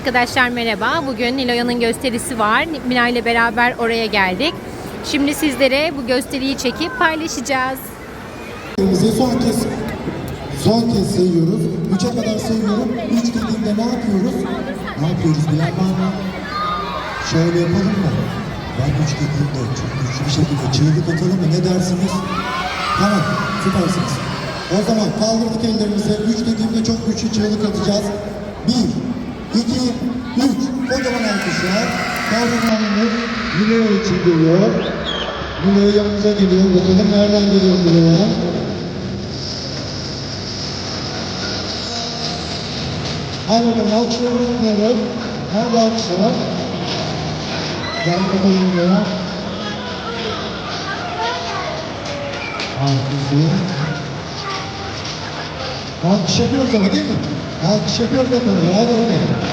Arkadaşlar merhaba. Bugün Niloya'nın gösterisi var. Mina ile beraber oraya geldik. Şimdi sizlere bu gösteriyi çekip paylaşacağız. Son kez son kez sayıyoruz. Üçe kadar sayıyorum. Üç dediğimde ne yapıyoruz? Ne yapıyoruz bilen var mı? Şöyle yapalım mı? Ben üç dediğimde çok güçlü bir şekilde çığlık atalım mı? Ne dersiniz? Tamam, süpersiniz. O zaman kaldırdık ellerimizi. Üç dediğimde çok güçlü çığlık atacağız. Bir, iki, üç. Kocaman alkışlar. Kahramanımız Güneyo için geliyor. Güneyo yanımıza geliyor. Bakalım nereden geliyor Güneyo? Hadi bakalım alkışlarımızı dinleyelim. Nerede alkışlar? Gel bakalım buraya. Alkışlar. Alkış yapıyoruz ama değil mi? Alkış yapıyoruz ama. Hadi bakalım.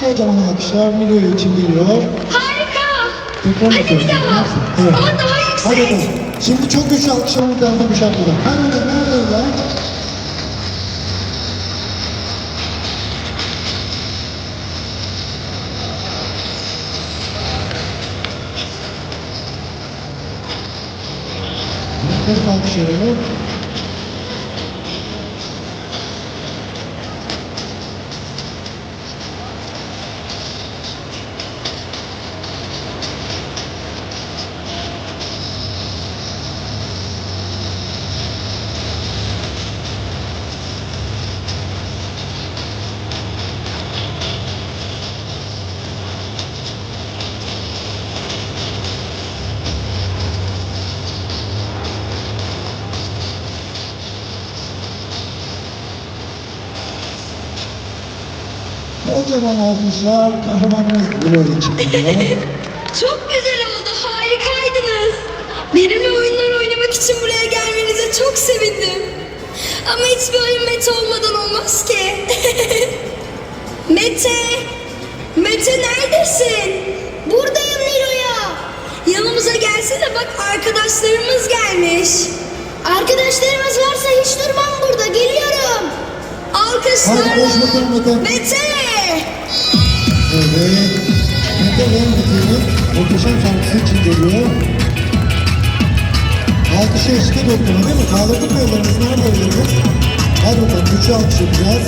Kocaman alkışlar Milyo için geliyor. Hadi bir daha. Evet. Daha yüksek. Hadi bakalım. Şimdi çok güçlü alkışlamamız lazım bu şarkıda. Hadi bakalım neredeler? Nefes alkışları. Kocaman alkışlar kahramanımız için geliyor. Çok güzel oldu. Harikaydınız. Benimle oyunlar oynamak için buraya gelmenize çok sevindim. Ama hiçbir oyun Mete olmadan olmaz ki. Mete! Mete neredesin? Buradayım Nilo'ya. Yanımıza gelsene bak arkadaşlarımız gelmiş. Arkadaşlarımız varsa hiç durmam burada. Geliyorum. Alkışlarla. Mete. Evet. Mete ve Mete'nin muhteşem şarkısı için geliyor. Alkışa eşlik buna değil mi? Kaldırdık mı ellerimizi? Nerede ellerimiz? Hadi bakalım. Üçü alkış yapacağız.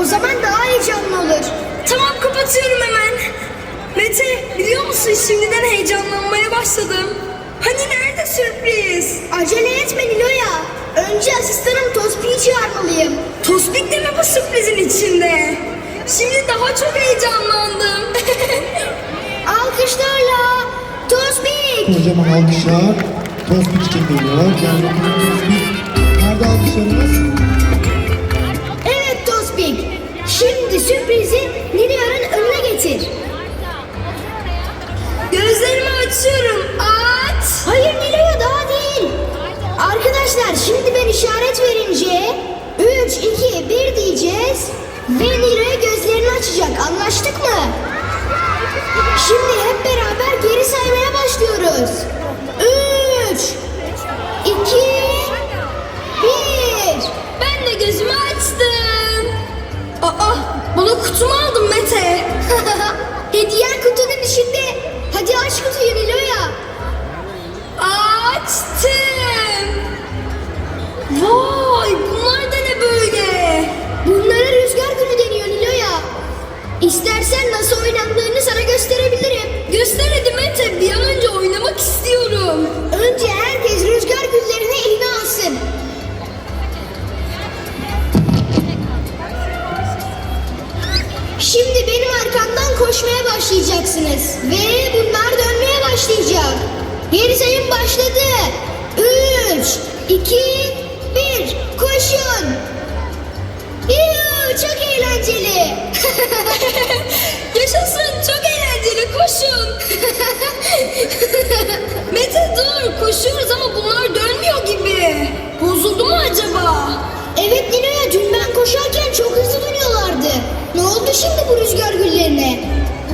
O zaman daha heyecanlı olur. Tamam kapatıyorum hemen. Mete biliyor musun şimdiden heyecanlanmaya başladım. Hani nerede sürpriz? Acele etme Nilo'ya. Önce asistanım Tospi'yi çağırmalıyım. Tospik de mi bu sürprizin içinde? Şimdi daha çok heyecanlandım. Alkışlarla Tospik. Kocaman alkışlar. Tospik için geliyor. Gel bakalım Tospik. Nerede alkışlarımız? Sürprizi Nilo'nun önüne getir. Gözlerimi açıyorum. Aç. Hayır Nilo'ya daha değil. Arkadaşlar şimdi ben işaret verince 3, 2, 1 diyeceğiz. Ve Nilo'ya gözlerini açacak. Anlaştık mı? Şimdi hep beraber geri saymaya başlıyoruz. 3, 2, 1. Ben de gözümü açtım. Aa, bana kutumu aldın Mete. Hediyen kutunun içinde. Hadi aç kutuyu Nilo'ya. Açtım. Vay, bunlar dur, koşuyoruz ama bunlar dönmüyor gibi. Bozuldu mu acaba? Evet Nilo'ya dün ben koşarken çok hızlı dönüyorlardı. Ne oldu şimdi bu rüzgar güllerine?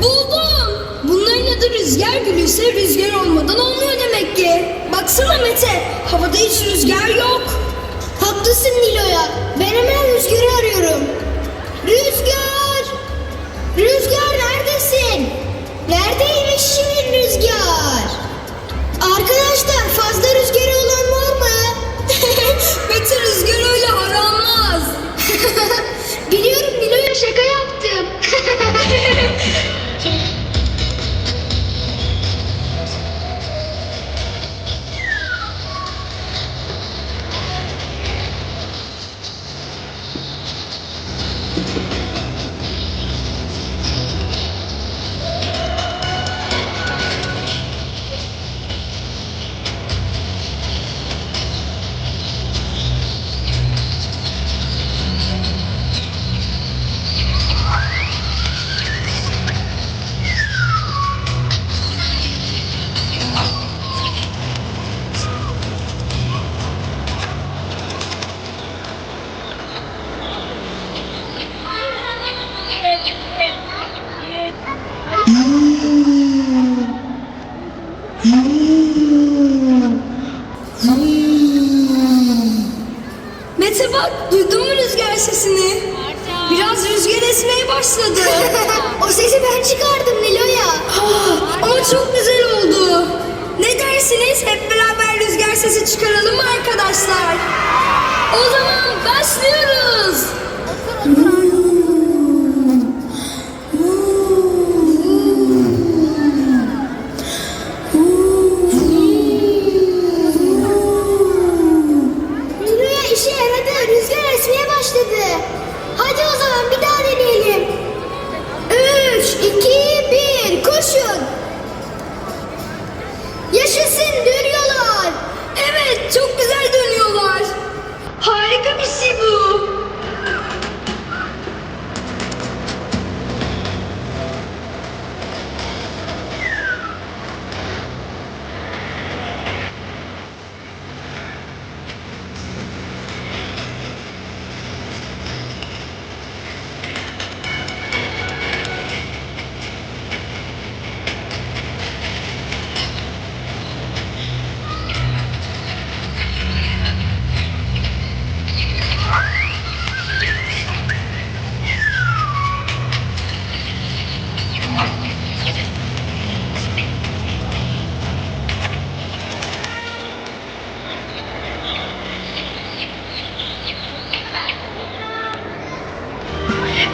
Buldum. Bunların adı rüzgar gülüyse rüzgar olmadan olmuyor demek ki. Baksana Mete, havada hiç rüzgar yok. Haklısın Nilo'ya. Ben hemen rüzgarı arıyorum. Rüzgar sesini? Biraz rüzgar esmeye başladı. o sesi ben çıkardım Nilo'ya. Ah, Ama çok güzel oldu. Ne dersiniz? Hep beraber rüzgar sesi çıkaralım mı arkadaşlar? O zaman başlıyoruz.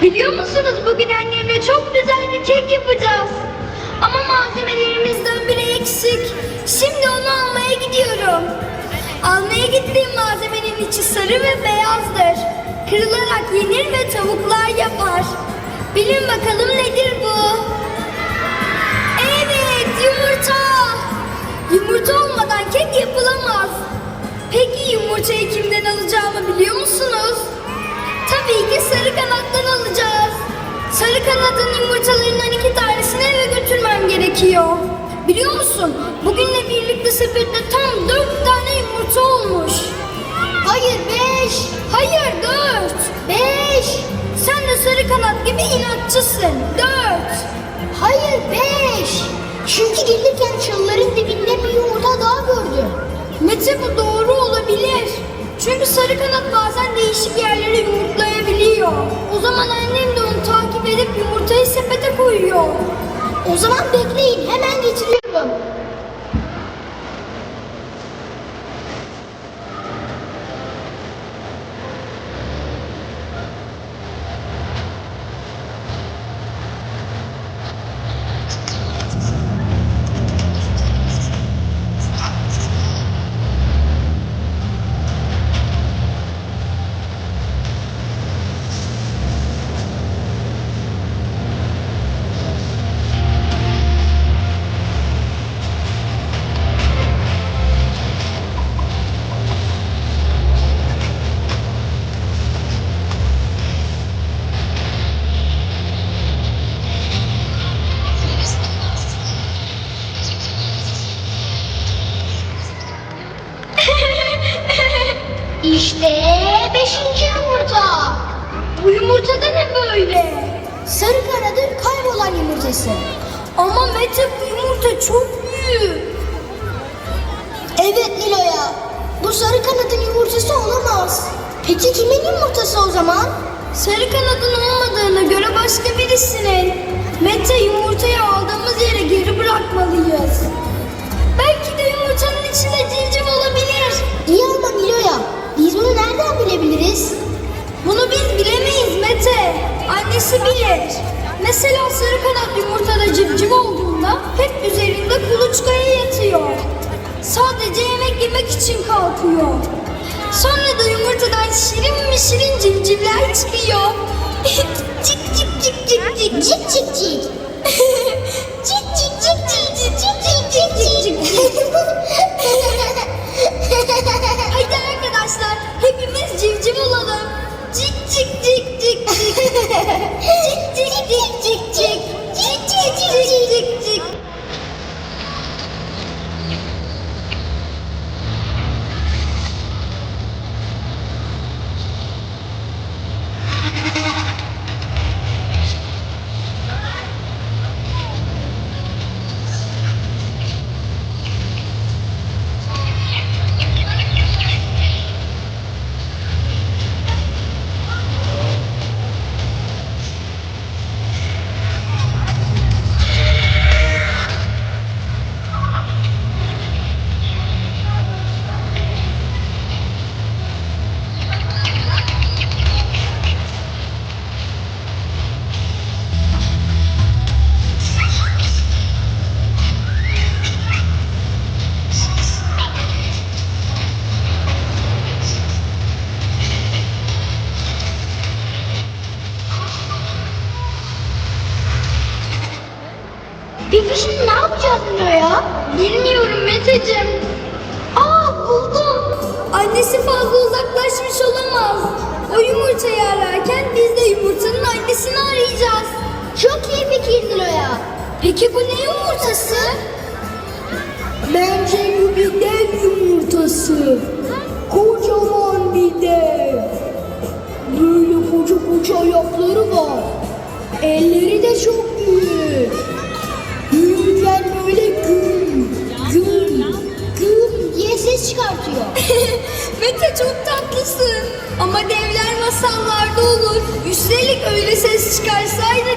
Biliyor musunuz bugün annemle çok güzel bir kek yapacağız. Ama malzemelerimizden biri eksik. Şimdi onu almaya gidiyorum. Almaya gittiğim malzemenin içi sarı ve beyazdır. Kırılarak yenir ve tavuklar yapar. Bilin bakalım nedir bu? Evet, yumurta. Yumurta olmadan kek yapılamaz. Peki yumurtayı kimden alacağımı biliyor musunuz? Tabii ki sarı alacağız. Sarı kanadın yumurtalarından iki tanesini eve götürmem gerekiyor. Biliyor musun? Bugünle birlikte sepette tam dört tane yumurta olmuş. Hayır beş. Hayır dört. Beş. Sen de sarı kanat gibi inatçısın. Dört. Hayır beş. Çünkü gelirken çalıların dibinde bir yumurta daha gördüm. Mete bu doğru olabilir. Çünkü sarı kanat bazen değişik yerlere yumurtlayabiliyor. O zaman annem de onu takip edip yumurtayı sepete koyuyor. O zaman bekleyin hemen getiriyorum. Yumurtayı aldığımız yere geri bırakmalıyız. Belki de yumurtanın içinde civciv olabilir. İyi ama Nilo'ya. Biz bunu nereden bilebiliriz? Bunu biz bilemeyiz Mete. Annesi bilir. Mesela sarı kanat yumurtada civciv olduğunda hep üzerinde kuluçkaya yatıyor. Sadece yemek yemek için kalkıyor. Sonra da yumurtadan şirin mi şirin civcivler çıkıyor. cik cik cik cik cik Cik cik cik. Cik cik cik cik cik cik cik cik cik Peki bu ne yumurtası? Bence bu bir dev yumurtası. Kocaman bir dev. Böyle koca koca ayakları var. Elleri de çok büyük. Yürürken böyle güm, güm, güm diye ses çıkartıyor. Mete çok tatlısın. Ama devler masallarda olur. Üstelik öyle ses çıkarsaydı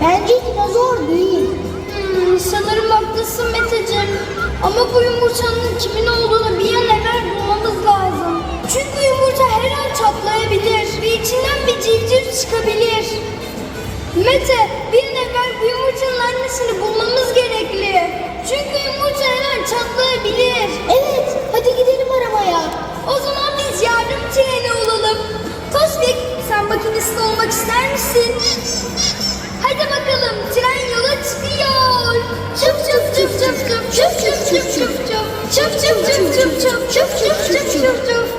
Bence dinozor değil. Hmm, sanırım haklısın Meteciğim. Ama bu yumurtanın kimin olduğunu bir an evvel bulmamız lazım. Çünkü yumurta her an çatlayabilir ve içinden bir civciv çıkabilir. Mete, bir an evvel bu yumurtanın annesini bulmamız gerekli. Çünkü yumurta her an çatlayabilir. Evet, hadi gidelim aramaya. O zaman biz yardım treni olalım. Tospik, sen makinist olmak ister misin? Hadi bakalım, tren yola çıkıyor. Çıp çıp çıp çıp çıp çıp çıp çıp çıp çıp. Çıp çıp çıp çıp çıp çıp çıp çıp çıp çıp. Düt.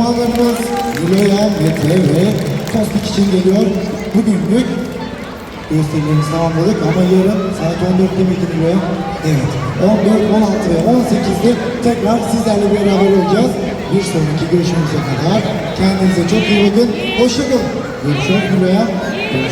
Kahramanlarımız Mete ve Tospik için geliyor. Bugünlük gösterilerimizi tamamladık ama yarın saat 14'te miydi Nilo'ya? Evet. 14, 16 ve 18'de tekrar sizlerle beraber olacağız. Bir sonraki görüşmemize kadar kendinize çok iyi bakın. Hoşçakalın. Görüşürüz. Görüşürüz.